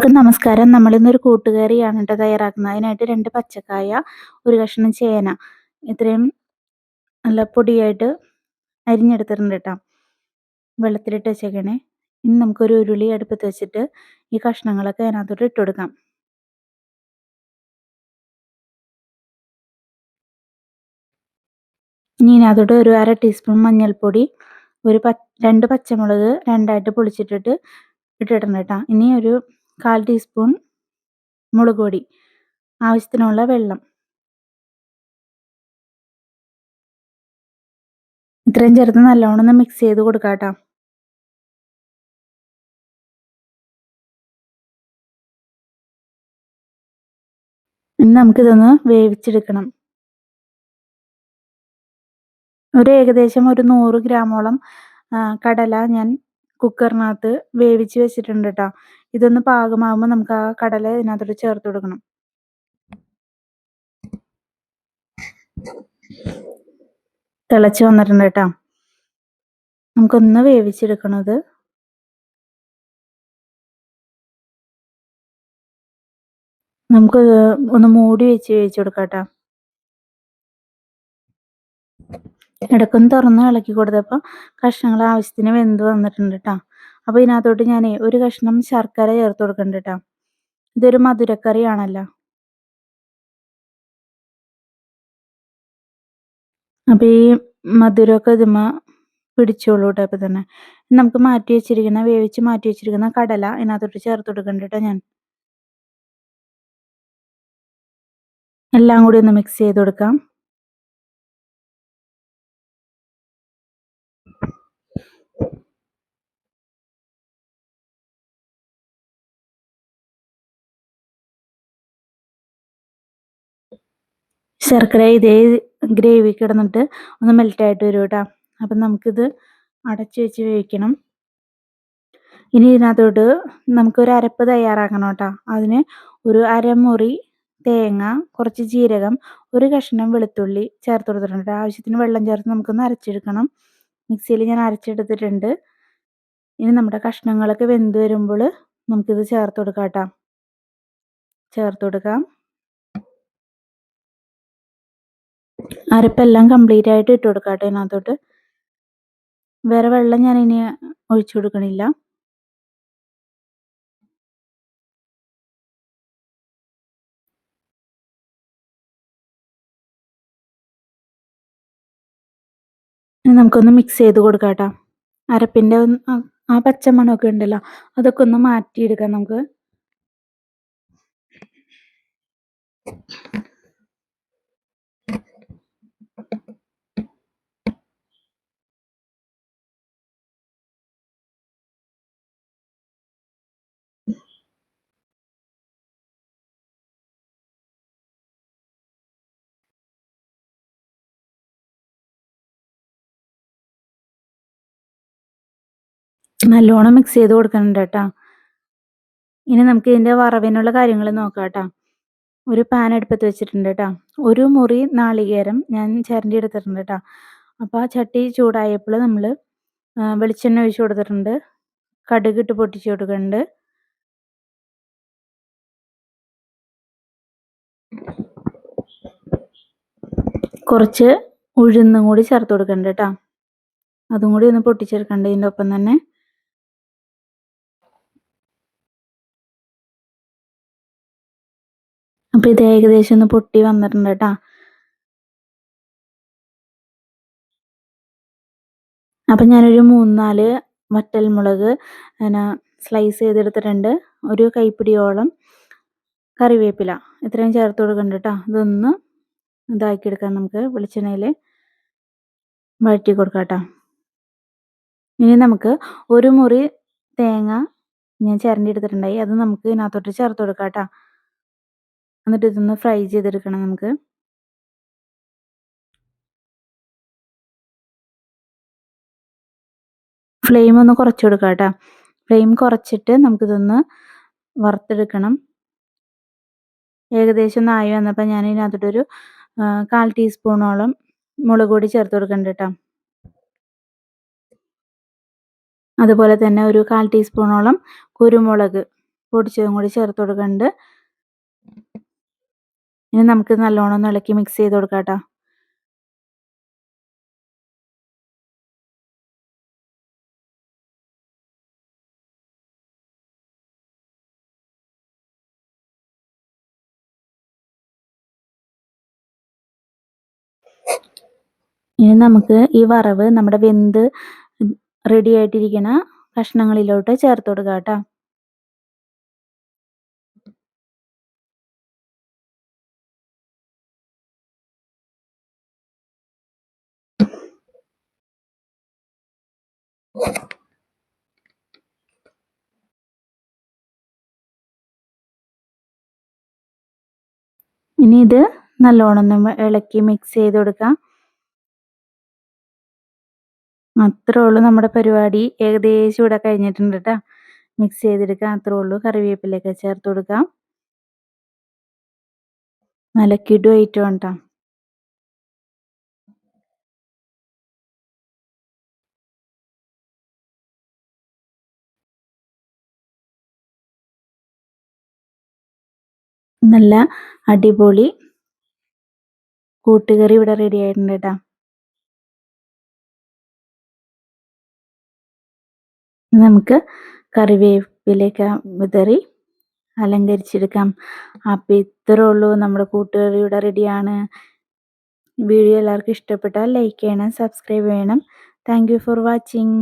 എല്ലാവർക്കും നമസ്കാരം. നമ്മളിന്നൊരു കൂട്ടുകറിയാണ് കേട്ടോ തയ്യാറാക്കുന്നത്. അതിനായിട്ട് രണ്ട് പച്ചക്കായ ഒരു കഷ്ണം ചേന ഇത്രയും നല്ല പൊടിയായിട്ട് അരിഞ്ഞെടുത്തിട്ടുണ്ട് കേട്ടോ വെള്ളത്തിലിട്ട് വെച്ചേക്കണേ. ഇനി നമുക്കൊരു ഉരുളി അടുപ്പത്ത് വെച്ചിട്ട് ഈ കഷ്ണങ്ങളൊക്കെ അതിനകത്തോട്ട് ഇട്ട് കൊടുക്കാം. ഇനി ഇതിനകത്തോട്ട് ഒരു അര ടീസ്പൂൺ മഞ്ഞൾപ്പൊടി ഒരു പ രണ്ട് പച്ചമുളക് രണ്ടായിട്ട് പൊളിച്ചിട്ടിട്ട് ഇട്ടിട്ടുണ്ട് കേട്ടോ ഇനി ഒരു കാൽ ടീസ്പൂൺ മുളക് പൊടി ആവശ്യത്തിനുള്ള വെള്ളം. ഇത്രയും ചേർത്ത് നല്ലോണം ഒന്ന് മിക്സ് ചെയ്ത് കൊടുക്കാം കേട്ടോ. ഇനി നമുക്കിതൊന്ന് വേവിച്ചെടുക്കണം. ഒരു ഏകദേശം ഒരു നൂറ് ഗ്രാമോളം കടല ഞാൻ കുക്കറിനകത്ത് വേവിച്ച് വെച്ചിട്ടുണ്ട് കേട്ടോ. ഇതൊന്ന് പാകമാകുമ്പോൾ നമുക്ക് ആ കടല ഇതിനകത്തോട്ട് ചേർത്ത് കൊടുക്കണം. തിളച്ച് വന്നിട്ടുണ്ട് കേട്ടോ. നമുക്കൊന്ന് വേവിച്ചെടുക്കണത്. നമുക്ക് ഒന്ന് മൂടി വെച്ച് വേവിച്ചു കൊടുക്കാം കേട്ടോ. ഇടക്കൊന്ന് തുറന്ന് ഇളക്കി കൊടുത്തപ്പോൾ കഷ്ണങ്ങൾ ആവശ്യത്തിന് വെന്ത് വന്നിട്ടുണ്ട് കേട്ടോ. അപ്പോൾ ഇതിനകത്തോട്ട് ഞാൻ ഒരു കഷ്ണം ശർക്കര ചേർത്ത് കൊടുക്കണ്ട കേട്ടോ ഇതൊരു മധുരക്കറിയാണല്ലോ. അപ്പോൾ ഈ മധുരമൊക്കെ ഇതുമ്മ പിടിച്ചോളൂ കേട്ടോ അപ്പൊ തന്നെ. നമുക്ക് മാറ്റി വെച്ചിരിക്കുന്ന വേവിച്ച് മാറ്റി വെച്ചിരിക്കുന്ന കടല ഇതിനകത്തോട്ട് ചേർത്ത് കൊടുക്കണ്ട കേട്ടോ ഞാൻ. എല്ലാം കൂടി ഒന്ന് മിക്സ് ചെയ്ത് കൊടുക്കാം. ശർക്കര ഇതേ ഗ്രേവി കിടന്നിട്ട് ഒന്ന് മെൽറ്റായിട്ട് വരും കേട്ടോ അപ്പം നമുക്കിത് അടച്ച് വെച്ച് വേവിക്കണം. ഇനി ഇതിനകത്തോട്ട് നമുക്കൊരു അരപ്പ് തയ്യാറാക്കണം കേട്ടോ അതിന് ഒരു അരമുറി തേങ്ങ കുറച്ച് ജീരകം ഒരു കഷ്ണം വെളുത്തുള്ളി ചേർത്ത് കൊടുത്തിട്ടുണ്ട് ആവശ്യത്തിന് വെള്ളം ചേർത്ത് നമുക്കൊന്ന് അരച്ചെടുക്കണം. മിക്സിയിൽ ഞാൻ അരച്ചെടുത്തിട്ടുണ്ട്. ഇനി നമ്മുടെ കഷ്ണങ്ങളൊക്കെ വെന്ത് വരുമ്പോൾ നമുക്കിത് ചേർത്ത് കൊടുക്കാം കേട്ടോ ചേർത്ത് കൊടുക്കാം. അരപ്പെല്ലാം കംപ്ലീറ്റ് ആയിട്ട് ഇട്ട് കൊടുക്കാം കേട്ടോ വേറെ വെള്ളം ഞാൻ ഇനി ഒഴിച്ചു കൊടുക്കണില്ല. നമുക്കൊന്ന് മിക്സ് ചെയ്ത് കൊടുക്കാം അരപ്പിന്റെ അരപ്പിന്റെ ആ പച്ചമണമൊക്കെ ഉണ്ടല്ലോ അതൊക്കെ ഒന്ന് മാറ്റിയെടുക്കാം നമുക്ക്. നല്ലോണം മിക്സ് ചെയ്ത് കൊടുക്കുന്നുണ്ട് കേട്ടോ ഇനി നമുക്ക് ഇതിന്റെ വറവിനുള്ള കാര്യങ്ങൾ നോക്കാം കേട്ടോ ഒരു പാൻ അടുപ്പത്ത് വെച്ചിട്ടുണ്ട് കേട്ടോ ഒരു മുറി നാളികേരം ഞാൻ ചരണ്ടി എടുത്തിട്ടുണ്ട് കേട്ടോ അപ്പോൾ ആ ചട്ടി ചൂടായപ്പോൾ നമ്മൾ വെളിച്ചെണ്ണ ഒഴിച്ച് കൊടുത്തിട്ടുണ്ട്. കടുക് ഇട്ട് പൊട്ടിച്ച് കൊടുക്കുന്നുണ്ട്. കുറച്ച് ഉഴുന്നും കൂടി ചേർത്ത് കൊടുക്കണ്ട കേട്ടോ അതും കൂടി ഒന്ന് പൊട്ടിച്ചെടുക്കണ്ട ഇതിന്റെ ഒപ്പം തന്നെ. അപ്പോൾ ഇത് ഏകദേശം ഒന്ന് പൊട്ടി വന്നിട്ടുണ്ട് കേട്ടോ. അപ്പം ഞാനൊരു മൂന്നാൽ വറ്റൽ മുളക് പിന്നെ സ്ലൈസ് ചെയ്തെടുത്തിട്ടുണ്ട്. ഒരു കൈപ്പിടിയോളം കറിവേപ്പില. ഇത്രയും ചേർത്ത് കൊടുക്കുന്നുണ്ട് കേട്ടോ. ഇതൊന്ന് ഇതാക്കിയെടുക്കാം നമുക്ക് വെളിച്ചെണ്ണയിൽ വഴറ്റി കൊടുക്കാം കേട്ടോ. ഇനി നമുക്ക് ഒരു മുറി തേങ്ങ ഞാൻ ചിരണ്ടി എടുത്തിട്ടുണ്ടായി അത് നമുക്ക് ഇതിനകത്തോട്ട് ചേർത്ത് കൊടുക്കാം കേട്ടോ. എന്നിട്ട് ഇതൊന്ന് ഫ്രൈ ചെയ്തെടുക്കണം നമുക്ക്. ഫ്ലെയിം ഒന്ന് കുറച്ച് കൊടുക്കാം കേട്ടോ. ഫ്ലെയിം കുറച്ചിട്ട് നമുക്കിതൊന്ന് വറുത്തെടുക്കണം. ഏകദേശം ഒന്ന് ആയി വന്നപ്പോൾ ഞാൻ ഇതിനകത്തോട്ടൊരു കാൽ ടീസ്പൂണോളം മുളക് പൊടി ചേർത്ത് കൊടുക്കുന്നുണ്ട് കേട്ടോ. അതുപോലെ തന്നെ ഒരു കാൽ ടീസ്പൂണോളം കുരുമുളക് പൊടിച്ചതും കൂടി ചേർത്ത് കൊടുക്കുന്നുണ്ട് ഇനി നമുക്ക് നല്ലോണം ഒന്ന് ഇളക്കി മിക്സ് ചെയ്ത് കൊടുക്കാം ഇനി നമുക്ക് ഈ വറവ് നമ്മുടെ വെന്ത് റെഡി ആയിട്ടിരിക്കുന്ന കഷ്ണങ്ങളിലോട്ട് ചേർത്ത് കൊടുക്കാം കേട്ടോ ഇനി ഇത് നല്ലോണം ഒന്ന് ഇളക്കി മിക്സ് ചെയ്ത് കൊടുക്കാം. അത്രേ ഉള്ളൂ നമ്മുടെ പരിപാടി. ഏകദേശം ഇവിടെ കഴിഞ്ഞിട്ടുണ്ട് കേട്ടോ മിക്സ് ചെയ്തെടുക്കാം. അത്രേ ഉള്ളൂ. കറിവേപ്പിലൊക്കെ ചേർത്ത് കൊടുക്കാം. നല്ല കിടു ഐറ്റം കേട്ടോ നല്ല അടിപൊളി കൂട്ടുകറി ഇവിടെ റെഡി ആയിട്ടുണ്ട് കേട്ടോ നമുക്ക് കറിവേപ്പിലേക്ക് വിതറി അലങ്കരിച്ചെടുക്കാം. അപ്പം ഇത്രേ ഉള്ളൂ നമ്മുടെ കൂട്ടുകറി ഇവിടെ റെഡിയാണ് വീഡിയോ എല്ലാവർക്കും ഇഷ്ടപ്പെട്ടാൽ ലൈക്ക് ചെയ്യണം സബ്സ്ക്രൈബ് ചെയ്യണം. Thank for watching